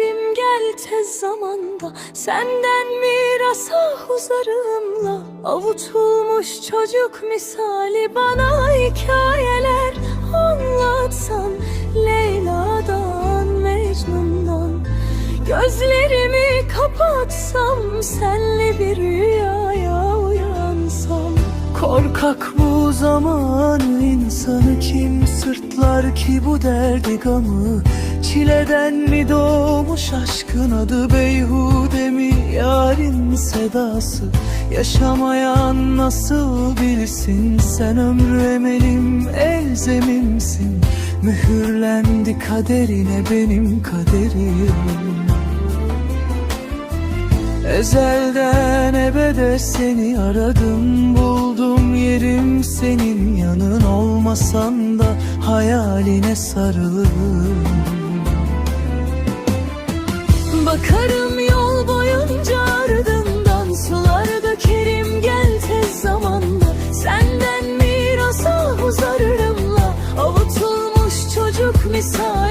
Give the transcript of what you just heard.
Dönerim gel tez zamanda. Senden mirasa huzarımla Avutulmuş çocuk misali Bana hikayeler anlatsan. Leyla'dan Mecnun'dan Gözlerimi kapatsam. Senli bir rüyaya uyansam. Korkak bu zaman sırtlar ki bu derdi gamı? Çileden mi doğmuş aşkın adı beyhude mi? Yarın sedası Yaşamayan nasıl bilsin? Sen ömrü emelim elzemimsin Mühürlendi kaderine benim kaderim Ezelden ebede seni aradım Buldum yerim senin. Yanın olmasan da Hayaline sarılırım. Bakarım yol boyunca ardından Sular dökerim. Gel tez zamanda Senden mirasa ah huzarımla Avutulmuş çocuk misal